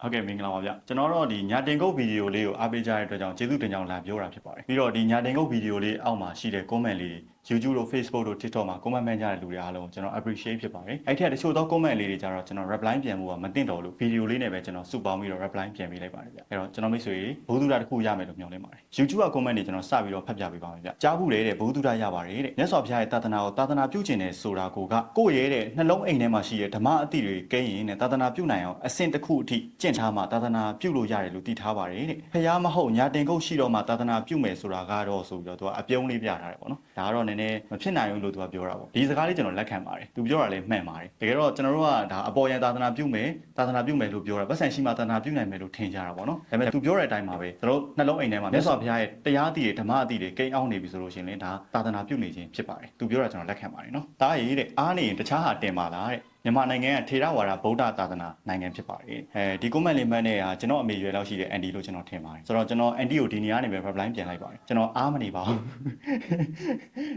ဟုတ်ကဲ့မင်္ဂလာပါဗျကျွန်တော်တို့ဒီညာတင်ကုတ်ဗီဒီယိုလေးကိုအားပေးကြတဲ့အတွက်ကြောင့်ကျေးဇူးတင်ကြောင်းလာပြောတာဖြစ်ပါတယ်ပြီးတော့ဒီညာတင်ကုတ်ဗီဒီယိုလေးအောက်မှာရှိတဲ့ comment လေးတွေ YouTube တို့ Facebook တို့ TikTok မှာ comment မှန်းကြတဲ့လူတွေအားလုံးကိုကျွန်တော် appreciate ဖြစ်ပါတယ်အဲ့ထက်တချို့သော comment လေးတွေကြတော့ကျွန်တော် reply ပြန်ဖို့ကမတင်တော့လို့ဗီဒီယိုလေးနဲ့ပဲကျွန်တော်စုပေါင်းပြီးတော့ reply ပြန်ပေးလိုက်ပါတယ်ဗျအဲ့တော့ကျွန်တော်မိတ်ဆွေဘုဒ္ဓတာတစ်ခုရမယ်လို့မျှော်လင့်ပါတယ် YouTube က comment တွေကျွန်တော်စပြီးတော့ဖတ်ပြပေးပါမယ်ဗျကြားဘူးလေတဲ့ဘုဒ္ဓတာရပါတယ်တဲ့မြတ်စွာဘုရားရဲ့တာသနာကိုတာသနာပြုကျင်တယ်ဆိုတာကိုကကိုယ့်ရဲ့တဲ့နှလုံးအိမ်ထဲမှာရှိတဲ့ဓမ္မအသည့်တွေကဲရင်တဲ့တာသနာပြုနိုင်အောင်အဆင့်တစ်ခုအထိကျင့်ထားမှတာသနာပြုလို့ရတယ်လို့တည်ထားပါတယ်တဲ့ဖះမဟုတ်ညာတင်ကုတ်ရှိတော့မှတာသနာပြုမယ်ဆိုတာကတော့ဆိုပြီးတော့သူကအပြုံးလေးပြထားတယ်ပေါ့နော်ဒါကတော့နည်းနည်းမဖြစ်နိုင်ဘူးလို့သူကပြောတာပေါ့ဒီစကားလေးကျွန်တော်လက်ခံပါတယ်သူပြောတာလည်းမှန်ပါတယ်တကယ်တော့ကျွန်တော်တို့ကဒါအပေါ်ယံတာသနာပြုမယ်တာသနာပြုမယ်လို့ပြောတာပတ်စံရှိမှတာသနာပြုနိုင်မယ်လို့ထင်ကြတာပေါ့နော်ဒါပေမဲ့သူပြောတဲ့အတိုင်းပါပဲသူတို့နှလုံးအိမ်ထဲမှာမြတ်စွာဘုရားရဲ့တရားတည်ဓမ္မအတည်တွေကိန်းအောင်နေပြီဆိုလို့ရှိရင်လည်းဒါတာသနာပြုနေခြင်းဖြစ်ပါတယ်သူပြောတာကျွန်တော်လက်ခံပါတယ်နော်ဒါရေးတဲ့အားနေရင်တခြားဟာတင်ပါလားတဲ့ မြန်မာနိုင်ငံကထေရဝါဒဗုဒ္ဓသာသနာနိုင်ငံဖြစ်ပါတယ်အဲဒီ comment လေးမှတ်နေတာကျွန်တော်အမေရွယ်လောက်ရှိတဲ့ anti လို့ကျွန်တော်ထင်ပါတယ်ဆိုတော့ကျွန်တော် anti ကိုဒီနေရာနေပဲ reply ပြန်လိုက်ပါတယ်ကျွန်တော်အားမနေပါဘူး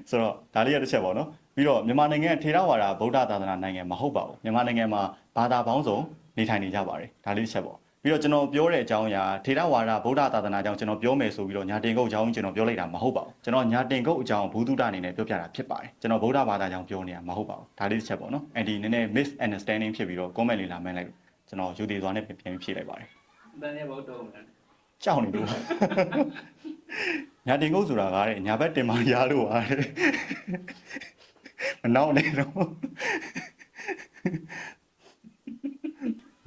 ဆိုတော့ဒါလေးရတစ်ချက်ပေါ့နော်ပြီးတော့မြန်မာနိုင်ငံကထေရဝါဒဗုဒ္ဓသာသနာနိုင်ငံမဟုတ်ပါဘူးမြန်မာနိုင်ငံမှာဘာသာပေါင်းစုံနေထိုင်နေကြပါတယ်ဒါလေးတစ်ချက်ပေါ့ ပြီးတော့ကျွန်တော်ပြောတဲ့အကြောင်းအရာထေရဝါဒဗုဒ္ဓသာသနာအကြောင်းကျွန်တော်ပြောမယ်ဆိုပြီးတော့ညာတင်ကုတ်အကြောင်းကျွန်တော်ပြောလိုက်တာမဟုတ်ပါဘူးကျွန်တော်ညာတင်ကုတ်အကြောင်းဘူဒုဒအနေနဲ့ပြောပြတာဖြစ်ပါတယ်ကျွန်တော်ဗုဒ္ဓဘာသာအကြောင်းပြောနေတာမဟုတ်ပါဘူးဒါလေးတစ်ချက်ပေါ့နော်အန်ဒီနည်းနည်း misunderstanding ဖြစ်ပြီးတော့ comment လေးလာမှန်းလိုက်လို့ကျွန်တော်ယူတည်စွာနဲ့ပြန်ပြန်ဖြေလိုက်ပါတယ်တန်ရဘောတော့မလားကြောက်နေလို့ညာတင်ကုတ်ဆိုတာကတဲ့ညာဘက်တင်မာရလို့ပါတဲ့မနောက်နေတော့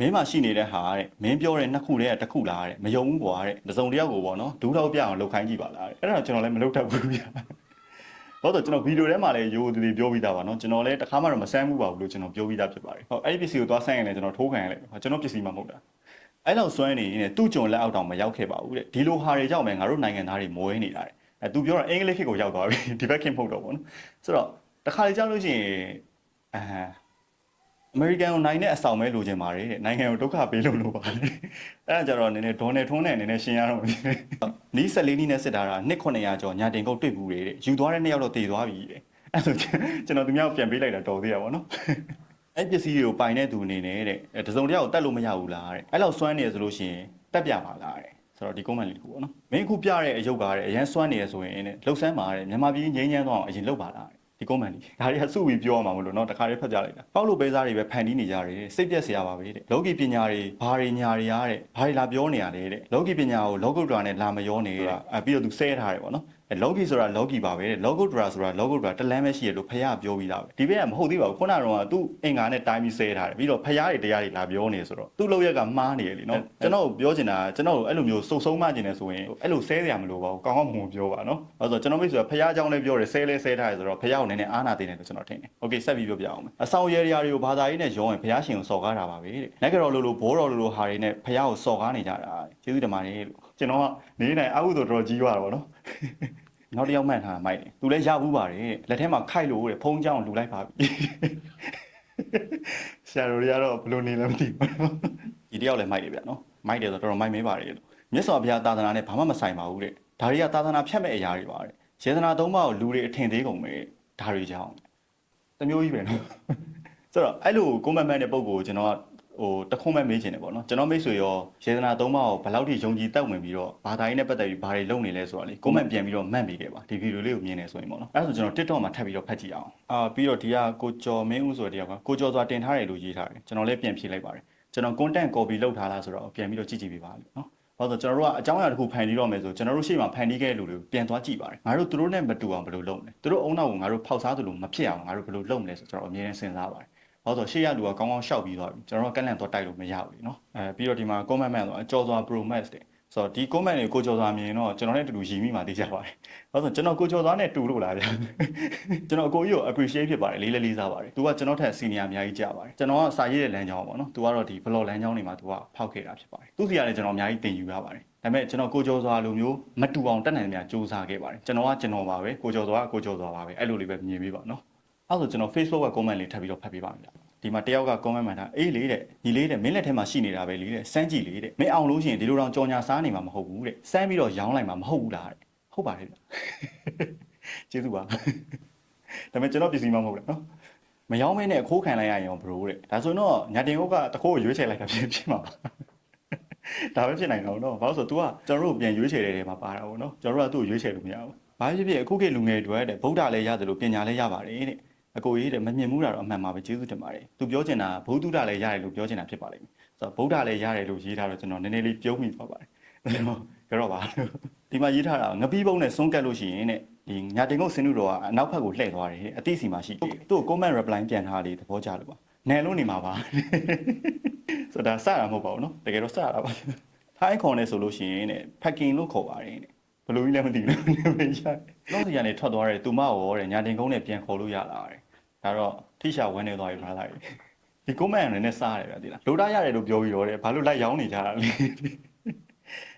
မင်းမရှိနေတဲ့ဟာတဲ့မင်းပြောတဲ့နှစ်ခုတည်းကတစ်ခုလားတဲ့မယုံဘူးကွာတဲ့တစ်စုံတစ်ယောက်ကိုပေါ့နော်ဒူးတော့ပြအောင်လှုပ်ခိုင်းကြည့်ပါလားတဲ့အဲ့ဒါကျွန်တော်လည်းမလုပ်တတ်ဘူးဗျာဘာလို့ကျွန်တော်ဗီဒီယိုထဲမှာလည်းရိုးသေးသေးပြောပြီးသားပါနော်ကျွန်တော်လည်းတစ်ခါမှတော့မဆန်းဘူးပါဘူးလို့ကျွန်တော်ပြောပြီးသားဖြစ်ပါတယ်ဟုတ်အဲ့ဒီပစ္စည်းကိုသွားဆန်းရင်လည်းကျွန်တော်ထိုးခံရလိုက်ကျွန်တော်ပစ္စည်းမှမဟုတ်တာအဲ့လောက်စွမ်းနေရင်သူ့ကြုံလက်အောက်တောင်မရောက်ခဲ့ပါဘူးတဲ့ဒီလိုဟာတွေကြောင့်ပဲငါတို့နိုင်ငံသားတွေမွေးနေတာတဲ့အဲသူပြောတာအင်္ဂလိပ်ခေတ်ကိုရောက်သွားပြီဒီဘက်ခေတ်မဟုတ်တော့ဘူးနော်ဆိုတော့တခါလေကြောက်လို့ရှိရင်အဲ အမေရိကန်ကိုနိုင်တဲ့အဆောင်ပဲလိုချင်ပါတယ်တဲ့နိုင်ငံကိုဒုက္ခပေးလို့လို့ပါတယ်အဲ့ဒါကြတော့နည်းနည်းဒေါ်နယ်ထွန်းနဲ့နည်းနည်းရှင်းရတော့မယ်နီး14နီးနဲ့စစ်တာက1900ကျော်ညာတင်ကုတ်တွေ့ဘူးတဲ့ယူသွားတဲ့နှစ်ယောက်တော့တည်သွားပြီတဲ့အဲ့ဆိုကျွန်တော်သူများကိုပြန်ပေးလိုက်တာတော်သေးရပါတော့အဲ့ပစ္စည်းတွေကိုပိုင်တဲ့သူအနေနဲ့တဲ့အဲတစုံတစ်ယောက်ကိုတတ်လို့မရဘူးလားတဲ့အဲ့လောက်စွမ်းနေရဆိုလို့ရှိရင်တက်ပြပါလားတဲ့ဆိုတော့ဒီ comment လေးတစ်ခုပေါ့နော်မင်းအခုပြတဲ့အယုတ်ကားတဲ့အရန်စွမ်းနေရဆိုရင်တဲ့လှုပ်ဆန်းပါတဲ့မြန်မာပြည်ငြိမ်းချမ်းသွားအောင်အရင်လှုပ်ပါလားတဲ့ ဒီ comment လေးဒါတွေကစုပြီးပြောရမှာမလို့เนาะတခါလေးဖတ်ပြလိုက်တာပေါက်လို့ပဲစားတွေပဲဖန်တီးနေကြတယ်စိတ်ပြက်စရာပါပဲတဲ့လောကီပညာတွေဘာတွေညာတွေရတဲ့ဘာတွေလာပြောနေရတယ်တဲ့လောကီပညာကိုလောကုတ္တရာနဲ့လာမရောနေတာအဲပြီးတော့သူဆဲထားတယ်ပေါ့နော်အဲ လောကီဆိုတာလောကီပါပဲတဲ့လောကုတ္တရာဆိုတာလောကုတ္တရာတလန်းပဲရှိရလို့ဖះပြောပြီးသားပဲဒီဘက်ကမဟုတ်သေးပါဘူးခုနကတော့သူ့အင်္ဂါနဲ့တိုင်းပြီးဆဲထားတယ်ပြီးတော့ဖះတွေတရားတွေလာပြောနေဆိုတော့သူ့လောက်ရက်ကမှားနေရလीနော်ကျွန်တော်ပြောချင်တာကျွန်တော်အဲ့လိုမျိုးစုံဆုံးမကျင်နေဆိုရင်အဲ့လိုဆဲစရာမလိုပါဘူးကောင်းကောင်းမွန်မွန်ပြောပါနော်အဲ့ဆိုကျွန်တော်မိတ်ဆွေကဖះအကြောင်းလည်းပြောတယ်ဆဲလဲဆဲထားတယ်ဆိုတော့ဖះကိုနည်းနည်းအားနာသေးတယ်လို့ကျွန်တော်ထင်တယ်โอเคဆက်ပြီးပြောပြအောင်မယ်အဆောင်ရဲရာတွေကိုဘာသာရေးနဲ့ရောရင်ဖះရှင်ကိုစော်ကားတာပါပဲတဲ့လက်ကြော်လိုလိုဘောတော်လိုလိုဟာတွေနဲ့ဖះကိုစော်ကားနေကြတာကျေးဇူးတင်ပါတယ်လို့ကျွန်တော်ကနေနိုင်အဟုဆိုတော်ကြီးသွားတာပေါ့နော် နောက်တစ်ယောက်မှန်ထားမိုက်တယ်သူလည်းရဘူးပါတယ်လက်ထဲမှာခိုက်လို့တဲ့ဖုံးကြောင်လူလိုက်ပါပြီဆရာတော်တွေကတော့ဘယ်လိုနေလဲမသိဘူးဒီတယောက်လည်းမိုက်တယ်ဗျနော်မိုက်တယ်ဆိုတော့တော်တော်မိုက်မဲပါတယ်လို့မြတ်စွာဘုရားသာသနာနဲ့ဘာမှမဆိုင်ပါဘူးတဲ့ဒါတွေကသာသနာဖြတ်မဲ့အရာတွေပါတဲ့ယေသနာသုံးပါးကိုလူတွေအထင်သေးကုန်ပဲဒါတွေကြောင်းတမျိုးကြီးပဲနော်ဆိုတော့အဲ့လိုကိုမတ်မတ်တဲ့ပုံကိုကျွန်တော်က ဟိုတခုံးမဲ့မေးချင်တယ်ပေါ့နော်ကျွန်တော်မိတ်ဆွေရောယေသနာသုံးပါးကိုဘယ်လောက်ထိယုံကြည်တောက်ဝင်ပြီးတော့ဘာသာရေးနဲ့ပတ်သက်ပြီးဘာတွေလုပ်နေလဲဆိုတော့လေကိုမတ်ပြန်ပြီးတော့မှတ်ပြီးခဲ့ပါဒီဗီဒီယိုလေးကိုမြင်နေဆိုရင်ပေါ့နော်အဲ့ဒါဆိုကျွန်တော် TikTok မှာထပ်ပြီးတော့ဖတ်ကြည့်အောင်အာပြီးတော့ဒီကကိုကျော်မင်းဦးဆိုတဲ့တယောက်ကကိုကျော်စွာတင်ထားတယ်လို့ရေးထားတယ်ကျွန်တော်လည်းပြန်ဖြေလိုက်ပါတယ်ကျွန်တော် content copy လုပ်ထားလားဆိုတော့ပြန်ပြီးတော့ကြည့်ကြည့်ပေးပါလို့နော်ဘာလို့ကျွန်တော်တို့ကအကြောင်းအရာတစ်ခုဖန်တီးတော့မယ်ဆိုကျွန်တော်တို့ရှေ့မှာဖန်တီးခဲ့တဲ့လူတွေကိုပြန်သွားကြည့်ပါတယ်ငါတို့သူတို့နဲ့မတူအောင်ဘယ်လိုလုပ်မလဲသူတို့အုံနောက်ကိုငါတို့ဖောက်စားသလိုမဖြစ်အောင်ငါတို့ဘယ်လိုလုပ်မလဲဆိုကျွန်တော်အမြဲတမ်းစဉ်းစားပါတယ် ဘာလို့ဆိုရှေ့ရလူကကောင်းကောင်းရှောက်ပြီးသွားပြီကျွန်တော်တို့ကကန့်လန့်တော့တိုက်လို့မရဘူးလीနော်အဲပြီးတော့ဒီမှာ comment မှန်တော့အကျော်စွာ pro max တဲ့ဆိုတော့ဒီ comment တွေကိုကျော်စွာမြင်တော့ကျွန်တော်နဲ့တူတူရည်မိမှသိကြပါတယ်ဘာလို့ဆိုကျွန်တော်ကိုကျော်စွာနဲ့တူလို့လားဗျာကျွန်တော်အကိုကြီးကို appreciate ဖြစ်ပါတယ်လေးလေးလေးစားပါတယ်သူကကျွန်တော်ထက် senior အများကြီးကြပါတယ်ကျွန်တော်ကစာရေးတဲ့လမ်းကြောင်းပေါ့နော်သူကတော့ဒီ blog လမ်းကြောင်းတွေမှာသူကဖောက်ခဲ့တာဖြစ်ပါတယ်သူစီကလည်းကျွန်တော်အများကြီးသင်ယူရပါတယ်ဒါပေမဲ့ကျွန်တော်ကိုကျော်စွာလိုမျိုးမတူအောင်တက်နိုင်သမျှစူးစမ်းခဲ့ပါတယ်ကျွန်တော်ကကျွန်တော်ပါပဲကိုကျော်စွာကကိုကျော်စွာပါပဲအဲ့လိုလေးပဲမြင်ပေးပါနော် အဲ့ဆိုကျွန်တော် Facebook က comment လေးထပ်ပြီးတော့ဖတ်ပေးပါမယ်ဗျဒီမှာတယောက်က comment မှန်တာအေးလေတဲ့ညီလေးတဲ့မင်းလက်ထဲမှာရှိနေတာပဲလေတဲ့စမ်းကြည့်လေတဲ့မင်းအောင်လို့ရှိရင်ဒီလိုတော့ကြော်ညာစားနေမှာမဟုတ်ဘူးတဲ့စမ်းပြီးတော့ရောင်းလိုက်မှာမဟုတ်ဘူးလားတဲ့ဟုတ်ပါတယ်ဗျကျေးဇူးပါဒါပေမဲ့ကျွန်တော်ပစ္စည်းမှမဟုတ်ဘူးနော်မရောင်းမဲနဲ့အခိုးခံလိုက်ရရင်ဘရိုတဲ့ဒါဆိုရင်တော့ညာတင်ဟုတ်ကတခိုးကိုရွေးချယ်လိုက်တာဖြစ်ဖြစ်မှာပါဒါပဲဖြစ်နိုင်တော့နော်ဘာလို့ဆို तू ကကျွန်တော်တို့ပြန်ရွေးချယ်တဲ့နေရာမှာပါတာပေါ့နော်ကျွန်တော်တို့ကသူ့ကိုရွေးချယ်လို့မရဘူးဘာဖြစ်ဖြစ်အခုခေတ်လူငယ်တွေတဲ့ဗုဒ္ဓလည်းရတယ်လို့ပညာလည်းရပါတယ်တဲ့ အကိုကြီးတဲ့မမြင်မှုတာတော့အမှန်ပါပဲကျေးဇူးတင်ပါတယ်သူပြောချင်တာဘုဒ္ဓလည်းရတယ်လို့ပြောချင်တာဖြစ်ပါလိမ့်မယ်ဆိုတော့ဗုဒ္ဓလည်းရတယ်လို့ရေးထားတော့ကျွန်တော်နည်းနည်းလေးပြုံးမိသွားပါတယ်ကြောတော့ပါဒီမှာရေးထားတာငပီးပုံးနဲ့စွန့်ကတ်လို့ရှိရင်တဲ့ဒီညာတင်ကုတ်စင်နုတော်ကအနောက်ဘက်ကိုလှည့်သွားတယ်အတိစီမှာရှိတယ်သူ့ကို comment reply ပြန်ထားလေသဘောကျလို့ပါနယ်လို့နေမှာပါဆိုတော့ဒါစတာမဟုတ်ပါဘူးနော်တကယ်တော့စတာပါထိုင်းခွန်နဲ့ဆိုလို့ရှိရင်တဲ့ packing လို့ခေါ်ပါတယ်တဲ့ဘယ်လိုကြီးလဲမသိဘူးနေမရတော့စီကနေထွက်သွားတယ်သူမရောတဲ့ညာတင်ကုန်းနဲ့ပြန်ခေါ်လို့ရလာတယ် ဒါတော့ထိရှာဝဲနေသွားပြီထားလိုက်ဒီ comment နဲ့နဲ့စားရတယ်ဗျာဒီလားလိုတာရတယ်လို့ပြောပြီးတော့တဲ့ဘာလို့လိုက်ရောင်းနေကြတာလဲ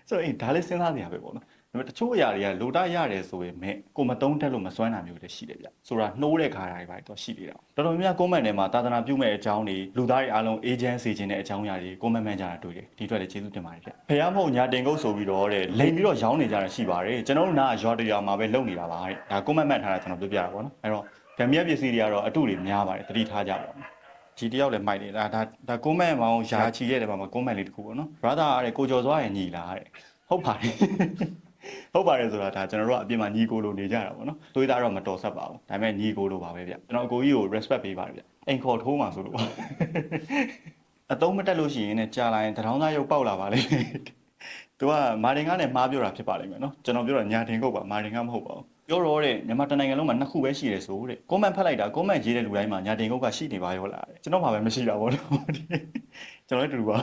ဆိုတော့အေးဒါလေးစဉ်းစားနေရပဲပေါ့နော်ဒါပေမဲ့တချို့အရာတွေကလိုတာရတယ်ဆိုရင်မဲ့ကိုမတုံးတက်လို့မစွမ်းတာမျိုးတွေရှိတယ်ဗျဆိုတာနှိုးတဲ့ခါတိုင်းပါတော့ရှိနေတာတော်တော်များများ comment ထဲမှာတာသနာပြုမဲ့အကြောင်းတွေလူသားတွေအားလုံး agent စီခြင်းတဲ့အကြောင်းအရာတွေ comment မှန်ကြတာတွေ့တယ်ဒီအတွက်လည်းကျေးဇူးတင်ပါတယ်ဗျဖះမဟုတ်ညာတင်ကုတ်ဆိုပြီးတော့တဲ့လိန်ပြီးတော့ရောင်းနေကြတာရှိပါတယ်ကျွန်တော်တို့နာရွာတရွာမှာပဲလုပ်နေတာပါတဲ့ဒါ comment မှန်ထားတာကျွန်တော်ပြောပြတာပေါ့နော်အဲ့တော့ ဗမြက်ပစ္စည်းတွေကတော့အတုတွေများပါတယ်သတိထားကြပါဦးဒီတယောက်လည်းမိုက်တယ်ဒါဒါဒါ comment မောင်ယာချီရဲ့တယ်ပါမှာ comment လေးတစ်ခုပေါ့နော် brother အားတဲ့ကိုကျော်စွားရဲ့ညီလားတဲ့ဟုတ်ပါတယ်ဟုတ်ပါတယ်ဆိုတာဒါကျွန်တော်တို့ကအပြင်မှာညီကိုလိုနေကြတာပေါ့နော်သွေးသားတော့မတော်ဆက်ပါဘူးဒါပေမဲ့ညီကိုလိုပါပဲဗျကျွန်တော်အကိုကြီးကို respect ပေးပါတယ်ဗျအိမ်ခေါ်ထိုးမှာဆိုလို့ပါအတုံးမတက်လို့ရှိရင်ねကြာလာရင်တထောင်းသားရုပ်ပေါက်လာပါလေသူကမာတင်ကနဲ့မှားပြောတာဖြစ်ပါလိမ့်မယ်နော်ကျွန်တော်ပြောတာညာတင်ကုတ်ပါမာတင်ကမဟုတ်ပါဘူး ပြောတော့တဲ့မြန်မာတနိုင်ငံလုံးမှာနှစ်ခုပဲရှိတယ်ဆိုတဲ့ comment ဖတ်လိုက်တာ comment ရေးတဲ့လူတိုင်းမှာညာတင်ကုတ်ကရှိနေပါရောလားတဲ့ကျွန်တော်မှပဲမရှိတာပေါ့နော်ကျွန်တော်လည်းတူတူပါ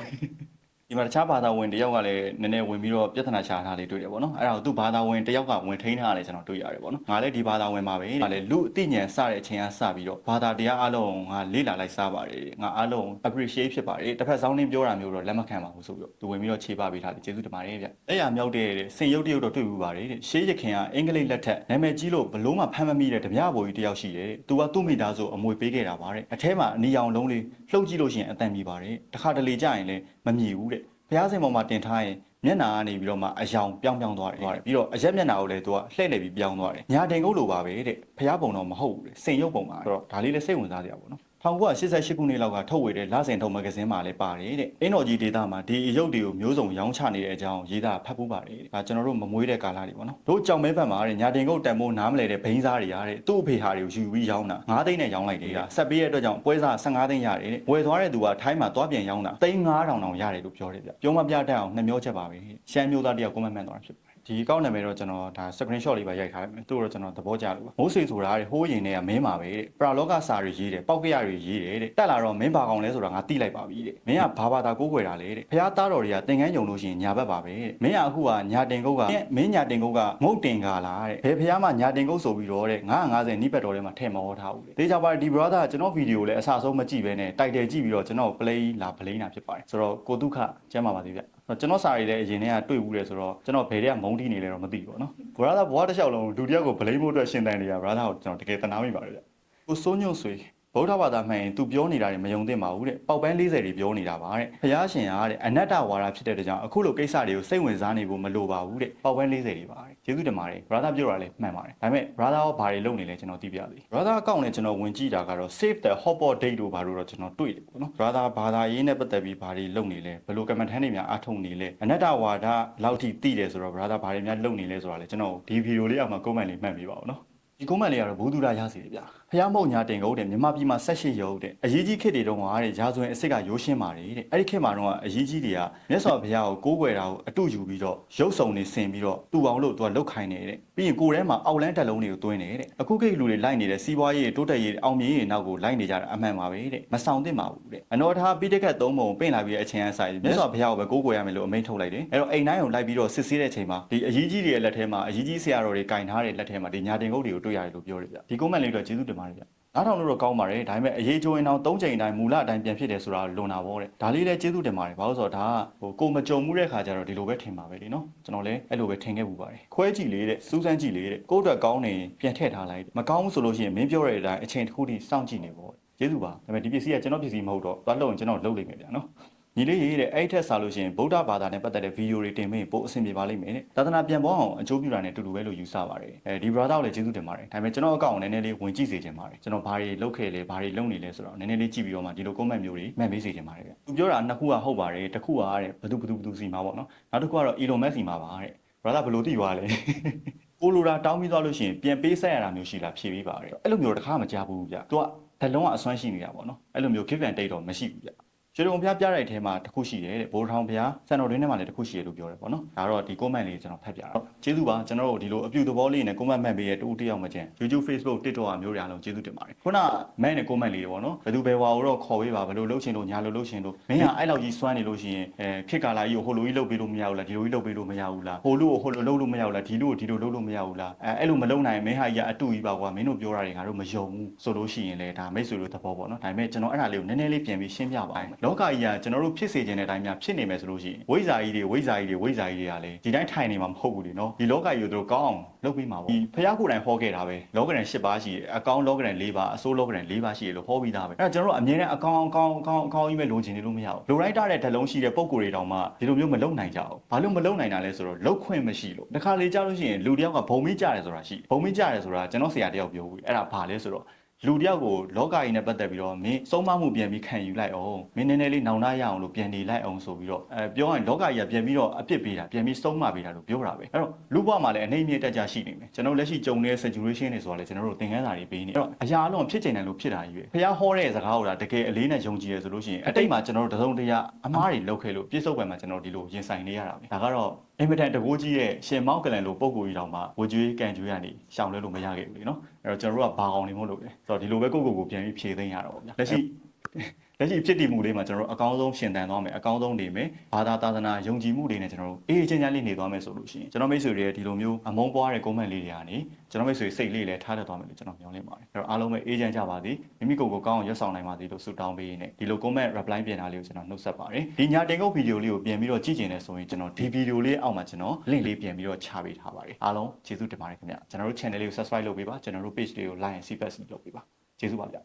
ဒီမှာတခြားဘာသာဝင်တယောက်ကလည်းနည်းနည်းဝင်ပြီးတော့ပြဿနာချထားလေးတွေ့တယ်ပေါ့နော်အဲ့ဒါကိုသူ့ဘာသာဝင်တယောက်ကဝင်ထိန်းထားတယ်ကျွန်တော်တွေ့ရတယ်ပေါ့နော်ငါလည်းဒီဘာသာဝင်မှာပဲငါလည်းလူအသိဉာဏ်စတဲ့အချိန်ကစပြီးတော့ဘာသာတရားအလုံးငါလေ့လာလိုက်စားပါတယ်ငါအလုံး appreciate ဖြစ်ပါတယ်တစ်ဖက်စောင်းနှင်းပြောတာမျိုးတော့လက်မခံပါဘူးဆိုပြီးတော့သူဝင်ပြီးတော့ခြေပပေးထားတယ်ကျေးဇူးတင်ပါတယ်ဗျအဲ့ရမြောက်တဲ့စင်ရုပ်တရုပ်တော့တွေ့ဘူးပါတယ်တဲ့ရှေးရခင်ကအင်္ဂလိပ်လက်ထက်နာမည်ကြီးလို့ဘလို့မှဖမ်းမမိတဲ့ဓမြဘိုလ်ကြီးတယောက်ရှိတယ်သူကသူ့မိသားစုအမွေပေးခဲ့တာပါတဲ့အထဲမှာအနီရောင်လုံးလေးလှုပ်ကြည့်လို့ရှိရင်အတန်မြည်ပါတယ်တခါတလေကြာရင်လည်းမမြည်ဘူးတဲ့ ဘုရားစင်ပေါ်မှာတင်ထားရင်မျက်နာကနေပြီးတော့မှအယောင်ပြောင်းပြောင်းသွားတယ်ပြီးတော့အရက်မျက်နာကိုလည်းသူကလှည့်လည်ပြီးပြောင်းသွားတယ်ညာတင်ကုတ်လိုပါပဲတဲ့ဘုရားပုံတော့မဟုတ်ဘူးတဲ့စင်ရုပ်ပုံပါဆိုတော့ဒါလေးလည်းစိတ်ဝင်စားစရာပေါ့နော် 1988ခုနှစ်လောက်ကထုတ်ဝေတဲ့လဆင်ထုံမဂဇင်းမှာလည်းပါတယ်တဲ့အင်းတော်ကြီးဒေတာမှာဒီအယုတ်တွေကိုမျိုးစုံရောင်းချနေတဲ့အကြောင်းရေးသားဖတ်ဖို့ပါတယ်တဲ့ဒါကျွန်တော်တို့မမွေးတဲ့ကာလတွေပေါ့နော်တို့ကြောင်မဲဘက်မှာတဲ့ညာတင်ကုတ်တန်မိုးနားမလဲတဲ့ဘိန်းစားတွေရတဲ့သူ့အဖေဟာတွေကိုယူပြီးရောင်းတာ9သိန်းနဲ့ရောင်းလိုက်တယ်ဒါဆက်ပေးရတဲ့အတွက်ကြောင့်ပွဲစား15သိန်းရတယ်တဲ့ဝယ်သွားတဲ့သူကထိုင်းမှာသွားပြန်ရောင်းတာသိန်း9000တောင်ရတယ်လို့ပြောတယ်ဗျပြောမပြတတ်အောင်နှမျောချက်ပါပဲရှမ်းမျိုးသားတယောက်ကွန်မန့်မှန်သွားတာဖြစ်ပါတယ် ဒီကောက်နာမည်တော့ကျွန်တော်ဒါ screenshot လေးပါရိုက်ထားလိုက်မယ်သူ့တော့ကျွန်တော်သဘောကျလို့ပါမိုးစေဆိုတာတဲ့ဟိုးရင်တွေကမင်းပါပဲတဲ့ပရာလောကစာတွေရေးတယ်ပောက်ကရတွေရေးတယ်တဲ့တက်လာတော့မင်းဘာကောင်လဲဆိုတာငါသိလိုက်ပါပြီတဲ့မင်းကဘာဘာသာကိုးကွယ်တာလဲတဲ့ဖះသားတော်တွေကသင်ကန်းယုံလို့ရှိရင်ညာဘက်ပါပဲတဲ့မင်းကအခုကညာတင်ကုတ်ကမင်းညာတင်ကုတ်ကငုတ်တင်ကားလားတဲ့ဘယ်ဖះမှညာတင်ကုတ်ဆိုပြီးတော့တဲ့950နိဘတ်တော်ထဲမှာထည့်မဟောထားဘူးတဲ့ဒေချာပါဒီ brother ကျွန်တော်ဗီဒီယိုလည်းအဆအဆုံးမကြည့်ပဲနဲ့တိုက်တယ်ကြည့်ပြီးတော့ကျွန်တော် play လာ play နာဖြစ်ပါတယ်ဆိုတော့ကိုတုခကျမ်းပါပါသေးဗျကျွန်တော်စာရီလည်းအရင်တည်းကတွေ့ဘူးလေဆိုတော့ကျွန်တော်ဘယ်တည်းကမုန်းတီးနေလဲတော့မသိဘူးပေါ့နော် brother ဘွားတစ်လျှောက်လုံးလူတစ်ယောက်ကိုဗလိမ့်ဖို့အတွက်ရှင်တန်နေတာ brother ကိုကျွန်တော်တကယ်တနာမိပါတယ်ဗျကိုစိုးညွန့်ဆွေဗုဒ္ဓဘာသာမှန်ရင် तू ပြောနေတာတွေမယုံသင့်ပါဘူးတဲ့ပေါက်ပန်း40တွေပြောနေတာပါတဲ့ဘုရားရှင်ကတဲ့အနတ္တဝါဒဖြစ်တဲ့ကြောင့်အခုလိုကိစ္စတွေကိုစိတ်ဝင်စားနေဖို့မလိုပါဘူးတဲ့ပေါက်ပန်း40တွေပါတဲ့ ကျေးဇူးတင်ပါတယ် brother ပြောတာလည်းမှန်ပါတယ်ဒါပေမဲ့ brother ရောဘာတွေလုပ်နေလဲကျွန်တော်သိပြသေး brother အကောင့်နဲ့ကျွန်တော်ဝင်ကြည့်တာကတော့ save the hotpot date တို့ဘာလို့တော့ကျွန်တော်တွေ့တယ်ပေါ့နော် brother ဘာသာရေးနဲ့ပတ်သက်ပြီးဘာတွေလုပ်နေလဲဘယ်လို comment ထမ်းတွေများအထုံနေလဲအနတ္တဝါဒလောက်ထိသိတယ်ဆိုတော့ brother ဘာတွေများလုပ်နေလဲဆိုတာလည်းကျွန်တော်ဒီ video လေးအောက်မှာ comment လေးမှတ်ပေးပါဦးနော်ဒီ comment လေးကတော့ဘုသူဒ္ဓရစီတယ်ဗျာ ဖះမုံညာတင်ကုန်တဲ့မြန်မာပြည်မှာဆက်ရှိရုပ်တဲ့အရေးကြီးခေတ်တွေတုန်းကတဲ့ရာဇဝင်အစ်စ်ကရိုးရှင်းပါတယ်တဲ့အဲ့ဒီခေတ်မှာတော့အရေးကြီးတွေကမြတ်စွာဘုရားကိုကိုးကွယ်တာကိုအတူယူပြီးတော့ရုပ်စုံနေဆင်ပြီးတော့တူအောင်လို့သူကလုတ်ခိုင်းနေတဲ့ပြီးရင်ကိုယ်ထဲမှာအောက်လန်းတက်လုံးတွေကိုတွင်းနေတဲ့အခုခေတ်လူတွေလိုက်နေတဲ့စီးပွားရေးတိုးတက်ရေးအောင်မြင်ရေးနောက်ကိုလိုက်နေကြတာအမှန်ပါပဲတဲ့မဆောင်သင့်ပါဘူးတဲ့အနော်ထားပြီးတဲ့ကတ်သုံးပုံပင့်လာပြီးတဲ့အချိန်အဆိုင်မြတ်စွာဘုရားကိုပဲကိုးကွယ်ရမယ်လို့အမိန့်ထုတ်လိုက်တယ်အဲ့တော့အိမ်တိုင်းကိုလိုက်ပြီးတော့စစ်ဆေးတဲ့အချိန်မှာဒီအရေးကြီးတွေရဲ့လက်ထဲမှာအရေးကြီးဆရာတော်တွေကင်ထားတဲ့လက်ထဲမှာဒီညာတင်ကုတ်တွေကိုတွေ့ရတယ်လို့ပြောတယ်ဗျဒီ comment လေးတော့ကျေးဇူးတင်ပါတယ်ဗျနားထောင်လို့တော့ကောင်းပါတယ်ဒါပေမဲ့အရေးကြိုးရင်တော့၃ချိန်တိုင်းမူလအတိုင်းပြန်ဖြစ်တယ်ဆိုတာလွန်တာပေါ့တဲ့ဒါလေးလည်းကျေးဇူးတင်ပါတယ်ဘာလို့ဆိုတော့ဒါကဟိုကိုမကြုံမှုတဲ့ခါကျတော့ဒီလိုပဲထင်ပါပဲလေနော်ကျွန်တော်လည်းအဲ့လိုပဲထင်ခဲ့ပူပါတယ်ခွဲကြည့်လေးတဲ့စူးစမ်းကြည့်လေးတဲ့ကိုယ့်အတွက်ကောင်းနေပြန်ထည့်ထားလိုက်မကောင်းဘူးဆိုလို့ရှိရင်မင်းပြောတဲ့အတိုင်းအချိန်တစ်ခုထိစောင့်ကြည့်နေပေါ့ကျေးဇူးပါဒါပေမဲ့ဒီပစ္စည်းကကျွန်တော်ပစ္စည်းမဟုတ်တော့သွားလို့ရင်ကျွန်တော်လုပ်လိမ့်မယ်ဗျာနော် ညီလေးရေးတဲ့အဲ့ထက်စားလို့ရှိရင်ဗုဒ္ဓဘာသာနဲ့ပတ်သက်တဲ့ဗီဒီယိုတွေတင်ပေးရင်ပိုအဆင်ပြေပါလိမ့်မယ်တဲ့သာသနာပြန်ပေါ်အောင်အကျိုးပြုတာနဲ့တူတူပဲလို့ယူဆပါတယ်အဲဒီ brother ကိုလည်းကျေးဇူးတင်ပါတယ်ဒါပေမဲ့ကျွန်တော်အကောင့်ကိုနည်းနည်းလေးဝင်ကြည့်စေချင်ပါတယ်ကျွန်တော်ဘာတွေလုပ်ခဲ့လဲဘာတွေလုပ်နေလဲဆိုတော့နည်းနည်းလေးကြည့်ပြီးတော့မှဒီလို comment မျိုးတွေမှတ်ပေးစေချင်ပါတယ်ဗျသူပြောတာနှစ်ခုကဟုတ်ပါတယ်တစ်ခုကတဲ့ဘသူဘသူဘသူစီမှာပေါ့နော်နောက်တစ်ခုကတော့ Elon Musk စီမှာပါတဲ့ brother ဘယ်လိုသိသွားလဲကိုလိုရာတောင်းပြီးသွားလို့ရှိရင်ပြန်ပေးဆက်ရတာမျိုးရှိလားဖြေပေးပါတဲ့အဲ့လိုမျိုးတစ်ခါမှကြားဘူးဗျသူကတလုံးကအစွမ်းရှိနေတာပေါ့နော်အဲ့လိုမျိုး give and take တော့မရှိဘူးဗျ ကျွေးတုံဖျားပြတဲ့အထဲမှာတစ်ခုရှိတယ်တဲ့ဘိုးထောင်ဖျားစံတော်တွင်းထဲမှာလည်းတစ်ခုရှိတယ်လို့ပြောတယ်ပေါ့နော်ဒါတော့ဒီ comment လေးကျွန်တော်ဖတ်ပြတာကျေးဇူးပါကျွန်တော်တို့ဒီလိုအပြုသဘောလေးနဲ့ comment မှတ်ပေးရတူတယောက်မချင်း YouTube Facebook TikTok အမျိုးတွေအားလုံးကျေးဇူးတင်ပါတယ်ခုနမဲနဲ့ comment လေးတွေပေါ့နော်ဘယ်သူဘယ်ဝါကိုတော့ခေါ်ပေးပါဘယ်လိုလုပ်ချင်လို့ညာလိုလုပ်ချင်လို့မင်းကအဲ့လောက်ကြီးစွမ်းနေလို့ရှိရင်အဲခစ်ကာလာကြီးကိုဟိုလိုကြီးလုပ်ပေးလို့မရဘူးလားဒီလိုကြီးလုပ်ပေးလို့မရဘူးလားဟိုလိုကိုဟိုလိုလုပ်လို့မရဘူးလားဒီလိုကိုဒီလိုလုပ်လို့မရဘူးလားအဲအဲ့လိုမလုပ်နိုင်ရင်မင်းဟာကြီးကအတူကြီးပါကွာမင်းတို့ပြောတာတွေငါတို့မယုံဘူးဆိုလို့ရှိရင်လေဒါမိတ်ဆွေတို့သဘောပေါ့နော်ဒါပေမဲ့ကျွန်တော်အဲ့ဒါလေးကိုနည်းနည်းလေးပြန်ပြီးရှင်းပြပါအောင်လောကကြီးကကျွန်တော်တို့ဖြစ်စေချင်တဲ့အတိုင်းများဖြစ်နေမယ်ဆိုလို့ရှိရင်ဝိဇ္ဇာကြီးတွေဝိဇ္ဇာကြီးတွေဝိဇ္ဇာကြီးတွေကလေဒီတိုင်းထိုင်နေမှာမဟုတ်ဘူးလေနော်ဒီလောကကြီးကိုတို့ကောင်းအောင်လုပ်ပြီးမှာပေါ့ဒီဖះကိုယ်တိုင်ဟောခဲ့တာပဲလောကရန်၈ပါးရှိတယ်အကောင်းလောကရန်၄ပါးအဆိုးလောကရန်၄ပါးရှိတယ်လို့ဟောပြီးသားပဲအဲ့တော့ကျွန်တော်တို့အမြဲတမ်းအကောင်းအကောင်းအကောင်းအကောင်းကြီးပဲလိုချင်နေလို့မရဘူးလိုလိုက်တာတဲ့ဓလုံးရှိတဲ့ပုံကိုယ်တွေတောင်မှဒီလိုမျိုးမလုပ်နိုင်ကြဘူးဘာလို့မလုပ်နိုင်တာလဲဆိုတော့လောက်ခွင့်မရှိလို့တခါလေကြားလို့ရှိရင်လူတယောက်ကဘုံမိကြတယ်ဆိုတာရှိဘုံမိကြတယ်ဆိုတာကျွန်တော်ဆရာတယောက်ပြောဘူးအဲ့ဒါဘာလဲဆိုတော့ လူတယောက်ကိုလောကကြီးနဲ့ပတ်သက်ပြီးတော့မင်းစုံမမှုပြန်ပြီးခံယူလိုက်အောင်မင်းနည်းနည်းလေးနောင်နာရအောင်လို့ပြန်နေလိုက်အောင်ဆိုပြီးတော့အဲပြောရင်လောကကြီးကပြန်ပြီးတော့အပြစ်ပေးတာပြန်ပြီးစုံမပေးတာလို့ပြောတာပဲအဲ့တော့လူဘဝမှာလည်းအနေအမြင့်တက်ကြရှိနေမယ်ကျွန်တော်လက်ရှိကြုံနေတဲ့ situation တွေဆိုတာလည်းကျွန်တော်တို့သင်ခန်းစာတွေပေးနေအဲ့တော့အရာအလုံးဖြစ်ချင်တယ်လို့ဖြစ်တာကြီးပဲဖះဟောတဲ့စကားကိုဒါတကယ်အလေးနဲ့ယုံကြည်ရဆိုလို့ရှိရင်အတိတ်မှာကျွန်တော်တို့တစုံတရာအမားတွေလုပ်ခဲ့လို့ပြစ္ဆုတ်ပံမှာကျွန်တော်ဒီလိုရင်ဆိုင်နေရတာပဲဒါကတော့ အင်မတန်တကိုးကြီးရဲ့ရှင်မောက်ကလန်လိုပုံကိုကြီးတောင်မှဝကြွေးကန်ကျွေးရနေရှောင်လဲလို့မရခဲ့ဘူးလေနော်အဲ့တော့ကျွန်တော်တို့ကဘာအောင်နေမို့လို့လဲဆိုတော့ဒီလိုပဲကိုယ့်ကိုယ်ကိုပြန်ပြီးဖြည့်သိမ်းရတော့ဗျာလက်ရှိ လက်ရှိဖြစ်တည်မှုလေးမှာကျွန်တော်တို့အကောင်းဆုံးရှင်သန်သွားမယ်အကောင်းဆုံးနေမယ်ဘာသာသာသနာယုံကြည်မှုတွေနဲ့ကျွန်တော်တို့အေးအေးချမ်းချမ်းလေးနေသွားမယ်ဆိုလို့ရှိရင်ကျွန်တော်မိတ်ဆွေတွေရဲ့ဒီလိုမျိုးအမုန်းပွားတဲ့ comment လေးတွေကနေကျွန်တော်မိတ်ဆွေစိတ်လေးလည်းထားတတ်သွားမယ်လို့ကျွန်တော်မျှော်လင့်ပါတယ်အဲ့တော့အားလုံးပဲအေးချမ်းကြပါသည်မိမိကိုယ်ကိုကောင်းအောင်ရွတ်ဆောင်နိုင်ပါသည်လို့ဆုတောင်းပေးရင်းနဲ့ဒီလို comment reply ပြန်တာလေးကိုကျွန်တော်နှုတ်ဆက်ပါတယ်ဒီညတင်ကုတ်ဗီဒီယိုလေးကိုပြန်ပြီးတော့ကြည့်ကျင်နေဆိုရင်ကျွန်တော်ဒီဗီဒီယိုလေးအောက်မှာကျွန်တော် link လေးပြန်ပြီးတော့ချပေးထားပါတယ်အားလုံးကျေးဇူးတင်ပါတယ်ခင်ဗျကျွန်တော်တို့ channel လေးကို subscribe လုပ်ပေးပါကျွန်တော်တို့ page လေးကို like and feedback လုပ်ပေးပါကျေးဇူးပါဗျ